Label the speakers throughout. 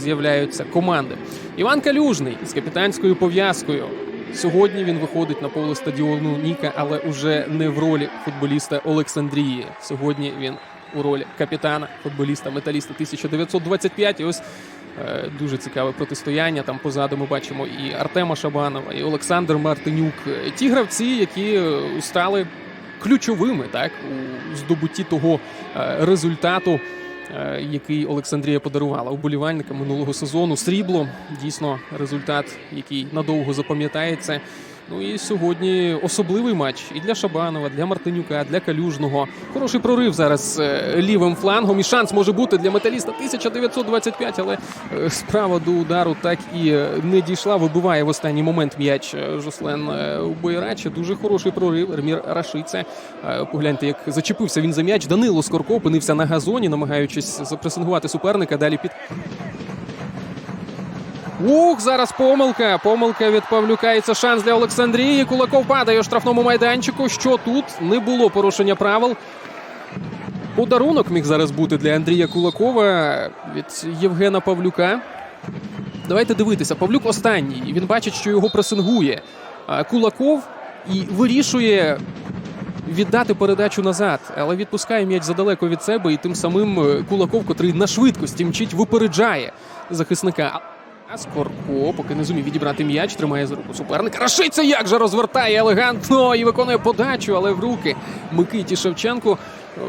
Speaker 1: з'являються команди. Іван Калюжний з капітанською пов'язкою. Сьогодні він виходить на поле стадіону Ніка, але уже не в ролі футболіста Олександрії. Сьогодні він у ролі капітана футболіста металіста 1925. І ось е, дуже цікаве протистояння. Там позаду ми бачимо і Артема Шабанова, і Олександр Мартинюк. Е, Ті гравці, які е, стали ключовими так у здобутті того е, результату. Е, Який Олександрія подарувала уболівальникам минулого сезону. Срібло дійсно результат, який надовго запам'ятається. Ну і сьогодні особливий матч і для Шабанова, для Мартинюка, для Калюжного. Хороший прорив зараз е, лівим флангом. І шанс може бути для металіста 1925, але е, справа до удару так і е, не дійшла. Вибиває в останній момент м'яч Жослен е, Дуже хороший прорив. Ремір Рашиця. Погляньте, як зачепився він за м'яч. Данило Скорко опинився на газоні, намагаючись запресингувати суперника. Далі під Ух, зараз помилка. Помилка від Павлюка. І це шанс для Олександрії. Кулаков падає у штрафному майданчику. Що тут не було порушення правил. Подарунок міг зараз бути для Андрія Кулакова від Євгена Павлюка. Давайте дивитися. Павлюк останній. Він бачить, що його пресингує Кулаков і вирішує віддати передачу назад, але відпускає м'яч задалеко від себе, і тим самим е, Кулаков, котрий на швидкості мчить, випереджає захисника. Скорко, поки не зумів відібрати м'яч, тримає за руку суперника. Рашиця як же розвертає елегантно і виконує подачу, але в руки Микиті Шевченко. Е,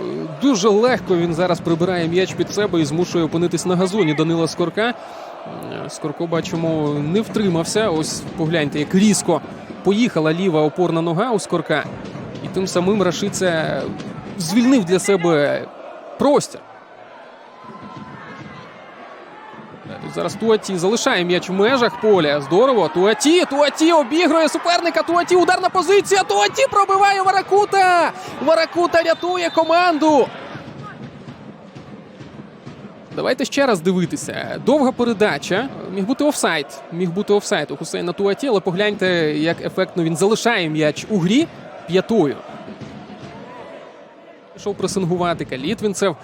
Speaker 1: Дуже легко він зараз прибирає м'яч під себе і змушує опинитись на газоні Данила Скорка. Е, Скорко, бачимо, не втримався. Ось погляньте, як різко поїхала ліва опорна нога у Скорка. І тим самим Рашиця звільнив для себе простір. Тут зараз Туаті залишає м'яч в межах поля. Здорово. Туаті, Туаті обігрує суперника. Туаті, ударна позиція. Туаті пробиває Варакута. Варакута рятує команду. Давайте ще раз дивитися. Довга передача. Міг бути офсайд. Міг бути офсайд у Хусейна Туаті, але погляньте, як ефектно він залишає м'яч у грі п'ятою. Пішов пресингувати Калітвінцев.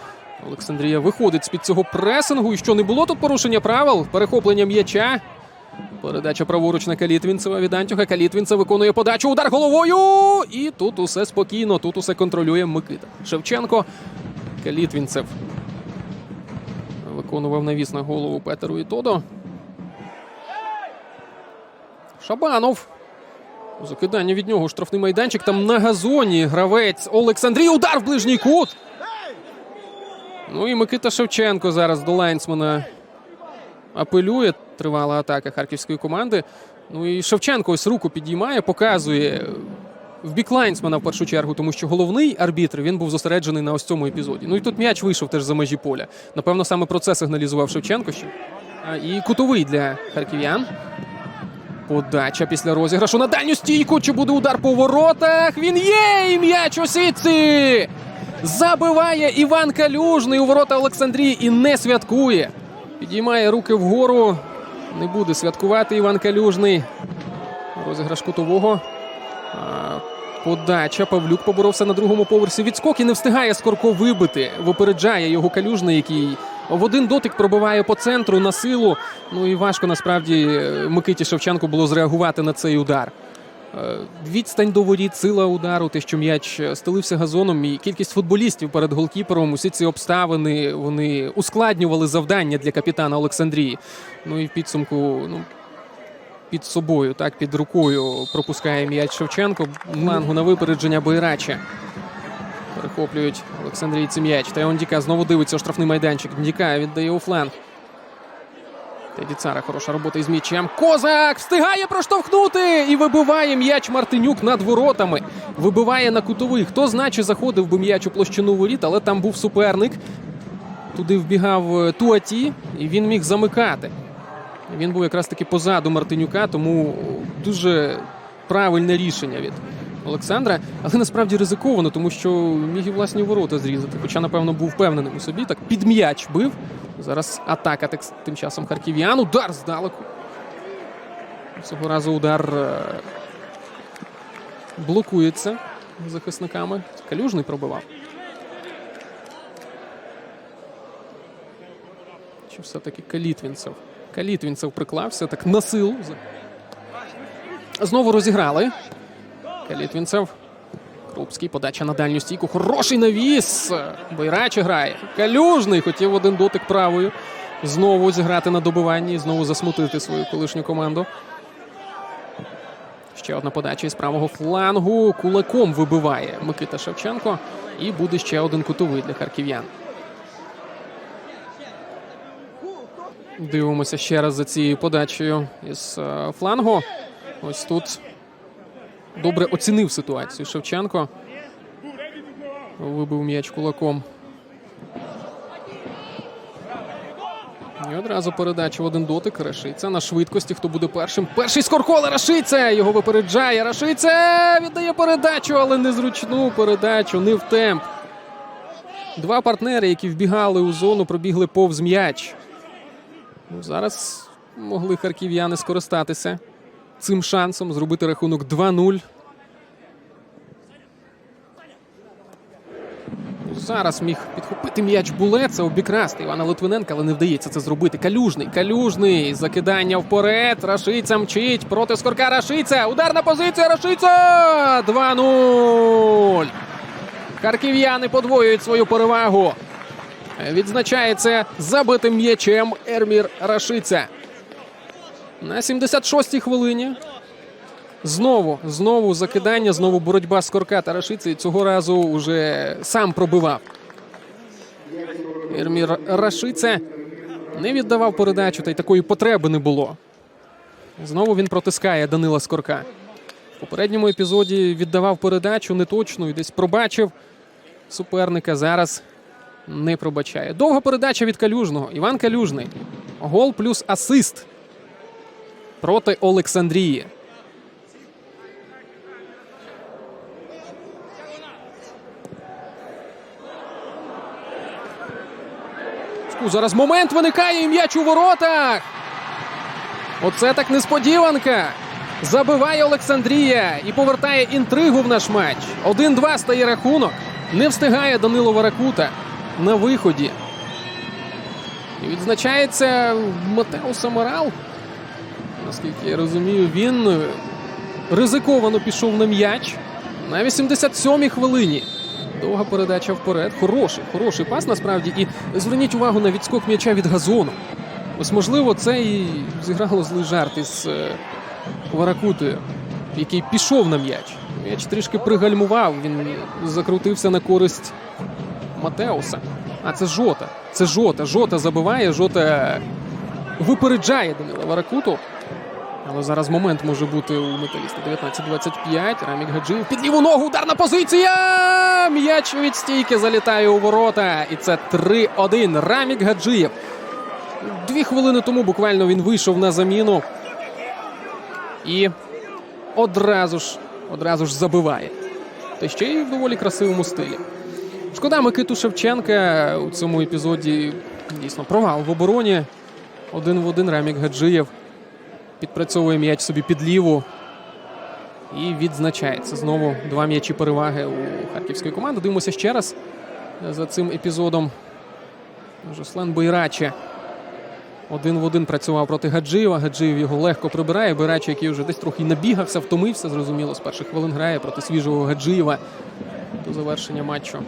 Speaker 1: Олександрія виходить з-під цього пресингу. І що не було тут порушення правил? Перехоплення м'яча. Передача праворуч на Калітвінцева від Антюха. Калітвінцев виконує подачу. Удар головою. І тут усе спокійно. Тут усе контролює Микита. Шевченко. Калітвінцев виконував навіс на голову Петеру і Тодо. Шабанов. Закидання від нього. Штрафний майданчик. Там на газоні гравець Олександрій. Удар в ближній кут. Ну і Микита Шевченко зараз до лайнсмена апелює. Тривала атака харківської команди. Ну і Шевченко ось руку підіймає, показує в бік лайнсмена в першу чергу, тому що головний арбітр він був зосереджений на ось цьому епізоді. Ну і тут м'яч вийшов теж за межі поля. Напевно, саме про це сигналізував Шевченко. Ще. І кутовий для харків'ян. Подача після розіграшу на дальню стійку. Чи буде удар по воротах? Він є! І м'яч у сітці! Забиває Іван Калюжний у ворота Олександрії і не святкує. Підіймає руки вгору. Не буде святкувати Іван Калюжний. Розіграш кутового. Подача. Павлюк поборовся на другому поверсі. Відскок і не встигає Скорко вибити. Випереджає його Калюжний, який в один дотик пробиває по центру на силу. Ну і важко насправді е, Микиті Шевченку було зреагувати на цей удар. Е, Відстань до воріт, сила удару, те, що м'яч стелився газоном, і кількість футболістів перед голкіпером. Усі ці обставини вони ускладнювали завдання для капітана Олександрії. Ну і в підсумку, ну. Під собою, так, під рукою пропускає м'яч Шевченко. Млангу на випередження Байрача. Перехоплюють Олександрійці м'яч. Та Діка знову дивиться штрафний майданчик. Діка віддає у фланг. Теді Цара, хороша робота із м'ячем. Козак встигає проштовхнути і вибиває м'яч Мартинюк над воротами. Вибиває на кутовий. Хто значить заходив би м'яч у площину воріт, але там був суперник. Туди вбігав е, Туаті, і він міг замикати. Він був якраз таки позаду Мартинюка, тому дуже правильне рішення від Олександра. Але насправді ризиковано, тому що міг і власні ворота зрізати. Хоча, напевно, був впевненим у собі. Так під м'яч бив. Зараз атака тим, часом харків'ян. Удар здалеку. Цього разу удар е, блокується захисниками. Калюжний пробивав. Чи все-таки Калітвінцев? Калітвінцев приклався так на силу. Знову розіграли. Калітвінцев. Крупський подача на дальню стійку. Хороший навіс. Байрачі грає. Калюжний хотів один дотик правою. Знову зіграти на добиванні знову засмутити свою колишню команду. Ще одна подача із правого флангу. Кулаком вибиває Микита Шевченко. І буде ще один кутовий для харків'ян. Дивимося ще раз за цією подачею із е, флангу. Ось тут добре оцінив ситуацію Шевченко. Вибив м'яч кулаком. І одразу передача в один дотик. Рашиця на швидкості. Хто буде першим? Перший скорколе Рашиця! Його випереджає. Рашиця віддає передачу, але незручну передачу, не в темп. Два партнери, які вбігали у зону, пробігли повз м'яч. Ну, зараз могли харків'яни скористатися цим шансом зробити рахунок 2-0. Зараз міг підхопити м'яч булеца, обікрасти Івана Литвиненка, але не вдається це зробити. Калюжний, калюжний. Закидання вперед. Рашиця мчить проти скорка Рашиця. Ударна позиція. Рашиця! 2-0. Харків'яни подвоюють свою перевагу. Відзначається забитим м'ячем Ермір Рашиця. На 76-й хвилині. Знову, знову закидання, знову боротьба з Корка та Рашиці. Цього разу вже сам пробивав. Ермір Рашиця не віддавав передачу, та й такої потреби не було. Знову він протискає Данила Скорка. В попередньому епізоді віддавав передачу неточну і десь пробачив суперника. Зараз не пробачає. Довга передача від Калюжного. Іван Калюжний. Гол плюс асист проти Олександрії. Зараз момент виникає і м'яч у воротах. Оце так несподіванка. Забиває Олександрія і повертає інтригу в наш матч. 1-2 стає рахунок. Не встигає Данило Варакута на виході. І відзначається Матео Самарал. Наскільки я розумію, він ризиковано пішов на м'яч на 87-й хвилині. Довга передача вперед. Хороший, хороший пас насправді. І зверніть увагу на відскок м'яча від газону. Ось, можливо, це і зіграло злий жарт із е, Варакутою, який пішов на м'яч. М'яч трішки пригальмував. Він закрутився на користь Матеуса. А це жота. Це жота. Жота забиває, жота випереджає Данила Варакуту. Але зараз момент може бути у металіста. 19-25. Рамік Гаджиєв під ліву ногу. Ударна позиція. М'яч від стійки залітає у ворота. І це 3-1. Рамік Гаджиєв. Дві хвилини тому буквально він вийшов на заміну. І одразу ж, одразу ж забиває. Та ще й в доволі красивому стилі. Шкода Микиту Шевченка у цьому епізоді дійсно провал в обороні. Один в один Рамік Гаджиєв підпрацьовує м'яч собі під ліву. І відзначається знову два м'ячі переваги у харківської команди. Дивимося ще раз за цим епізодом. Жослен Байраче один в один працював проти Гаджиєва. Гаджиєв його легко прибирає. Байраче, який вже десь трохи набігався, втомився, зрозуміло, з перших хвилин грає проти свіжого Гаджиєва до завершення матчу.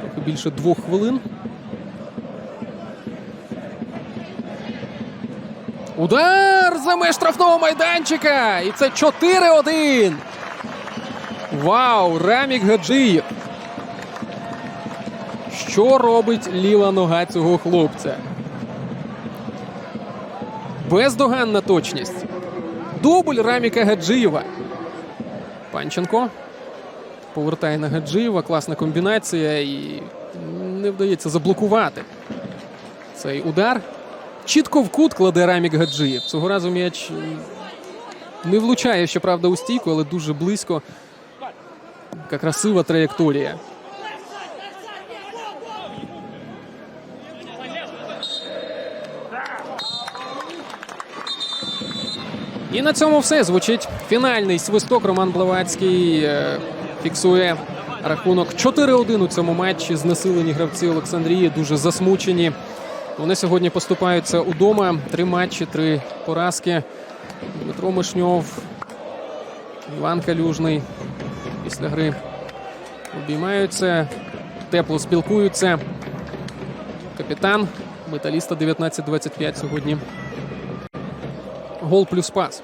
Speaker 1: Трохи більше двох хвилин. Удар за меж штрафного майданчика. І це 4-1. Вау! Рамік Гаджиєв. Що робить ліва нога цього хлопця? Бездоганна точність. Дубль Раміка Гаджиєва. Панченко повертає на Гаджиєва. Класна комбінація. І не вдається заблокувати цей удар. Чітко в кут кладе Рамік Гаджиєв. Цього разу м'яч не влучає, щоправда, у стійку, але дуже близько. Така красива траєкторія. І на цьому все звучить фінальний свисток. Роман Блавацький е, фіксує рахунок 4-1 у цьому матчі. Знесилені гравці Олександрії дуже засмучені Вони сьогодні поступаються удома. Три матчі, три поразки. Дмитро Мишньов, Іван Калюжний після гри обіймаються, тепло спілкуються. Капітан металіста 19-25 сьогодні. Гол плюс пас.